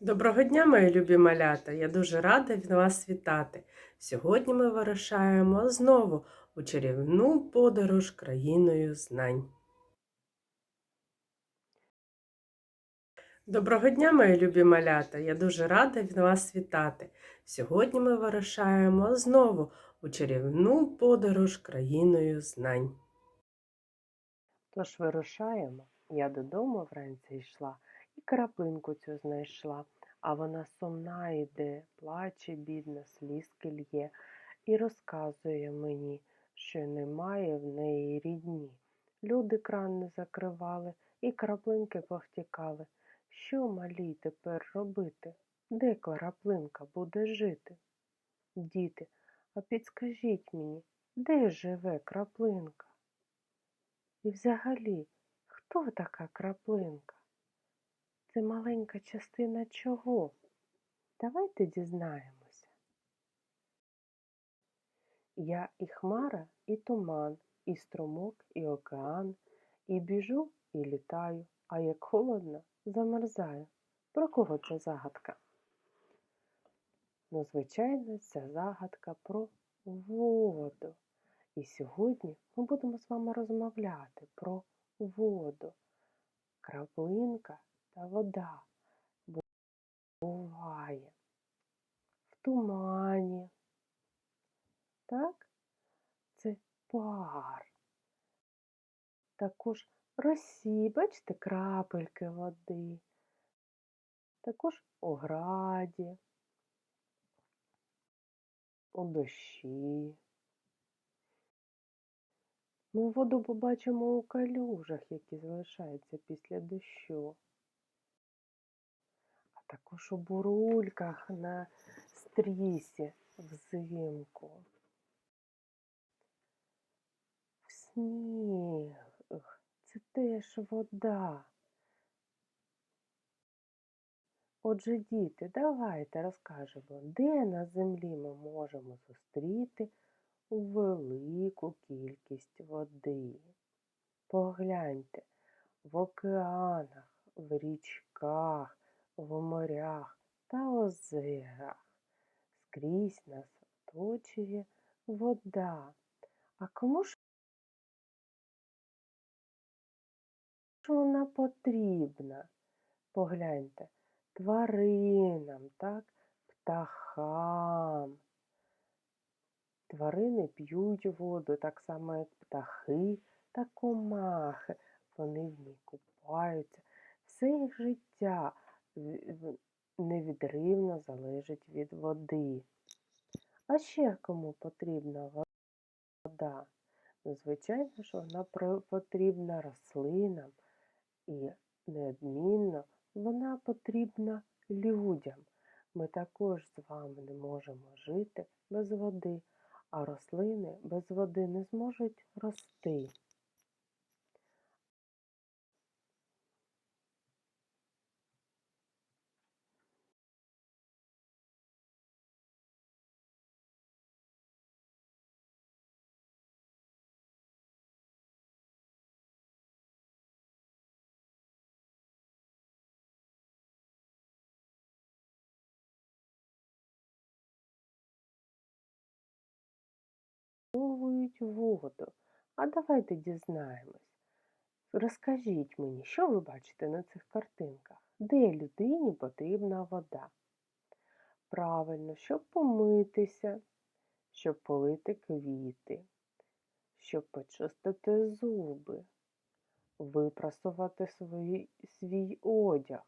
Доброго дня, мої любі малята! Я дуже рада вас вітати. Сьогодні ми вирушаємо знову у чарівну подорож країною знань. Доброго дня, мої любі малята! Я дуже рада вас вітати. Сьогодні ми вирушаємо знову у чарівну подорож країною знань. Тож вирушаємо. Я додому вранці йшла і краплинку цю знайшла, а вона сумна йде, плаче, бідна, слізки лє, і розказує мені, що немає в неї рідні. Люди кран не закривали, і краплинки повтікали. Що малій тепер робити? Де краплинка буде жити? Діти, а підскажіть мені, де живе краплинка? І взагалі, хто така краплинка? Це маленька частина чого? Давайте дізнаємося. Я і хмара, і туман, і струмок, і океан, і біжу, і літаю, а як холодно, замерзаю. Про кого це загадка? Ну, звичайно, ця загадка про воду. І сьогодні ми будемо з вами розмовляти про воду, краплинка та вода буває в тумані. Так? Це пар. Також росі, бачите, крапельки води. Також у граді, у дощі. Ми воду побачимо у калюжах, які залишаються після дощу, також у бурульках на стрісі взимку. В сніг це теж вода. Отже, діти, давайте розкажемо, де на землі ми можемо зустріти велику кількість води. Погляньте, в океанах, в річках, в морях та озерах. Скрізь нас оточує вода. А кому ж вона потрібна? Погляньте, тваринам, так, птахам. Тварини п'ють воду, так само, як птахи та комахи. Вони в ній купаються. Все їх життя невідривно залежить від води. А ще кому потрібна вода? Ну, звичайно ж, вона потрібна рослинам і неодмінно вона потрібна людям. Ми також з вами не можемо жити без води а рослини без води не зможуть рости. Використовують воду. А давайте дізнаємось. Розкажіть мені, що ви бачите на цих картинках? Де людині потрібна вода? Правильно, щоб помитися, щоб полити квіти, щоб почистити зуби, випрасувати свій, свій одяг,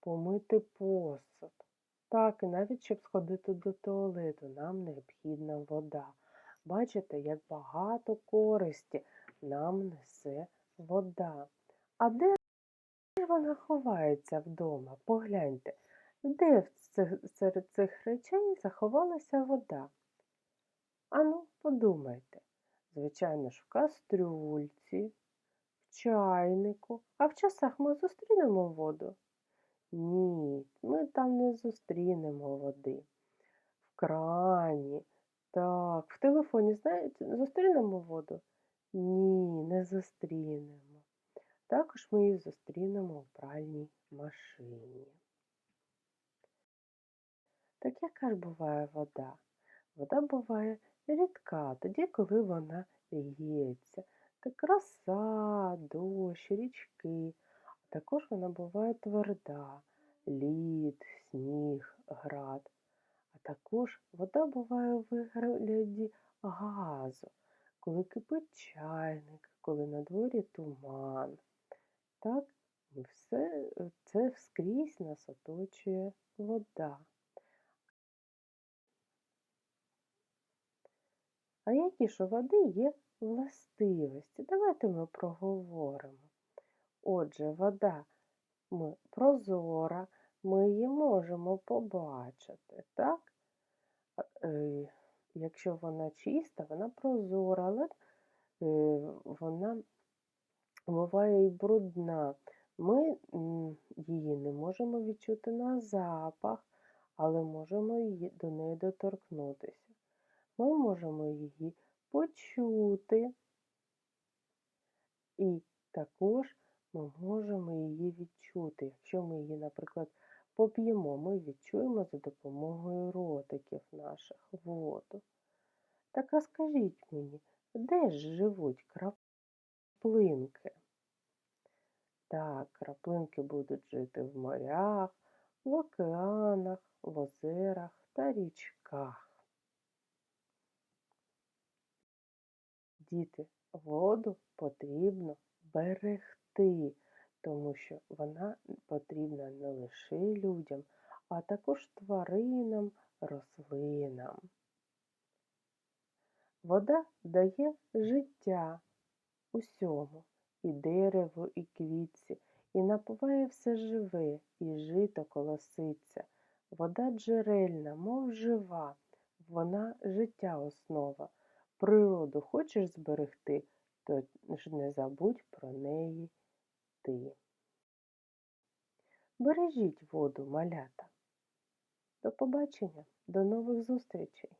помити посуд. Так, і навіть щоб сходити до туалету, нам необхідна вода. Бачите, як багато користі нам несе вода. А де вона ховається вдома? Погляньте, де серед цих речей заховалася вода? Ану, подумайте. Звичайно ж, в кастрюльці, в чайнику, а в часах ми зустрінемо воду? Ні, ми там не зустрінемо води. В крані, так, в телефоні, знаєте, зустрінемо воду? Ні, не зустрінемо. Також ми її зустрінемо у пральній машині. Так яка ж буває вода? Вода буває рідка, тоді, коли вона лється. Так роса, дощ, річки. А також вона буває тверда, лід, сніг, град. Також вода буває у вигляді газу, коли кипить чайник, коли на дворі туман. Так, все це вскрізь нас оточує вода. А які ж у води є властивості? Давайте ми проговоримо. Отже, вода ми прозора, ми її можемо побачити, так? Е, Якщо вона чиста, вона прозора, але е, вона буває і брудна. Ми її не можемо відчути на запах, але можемо її, до неї доторкнутися. Ми можемо її почути, і також ми можемо її відчути. Якщо ми її, наприклад, поп'ємо, ми відчуємо за допомогою ротиків наших воду. Так а скажіть мені, де ж живуть краплинки? Так, краплинки будуть жити в морях, в океанах, в озерах та річках. Діти, воду потрібно берегти, тому що вона потрібна не лише людям, а також тваринам, рослинам. Вода дає життя усьому, і дереву, і квітці, і напуває все живе, і жито колоситься. Вода джерельна, мов жива, вона життя основа. Природу хочеш зберегти, то ж не забудь про неї ти. Бережіть воду, малята. До побачення, до нових зустрічей!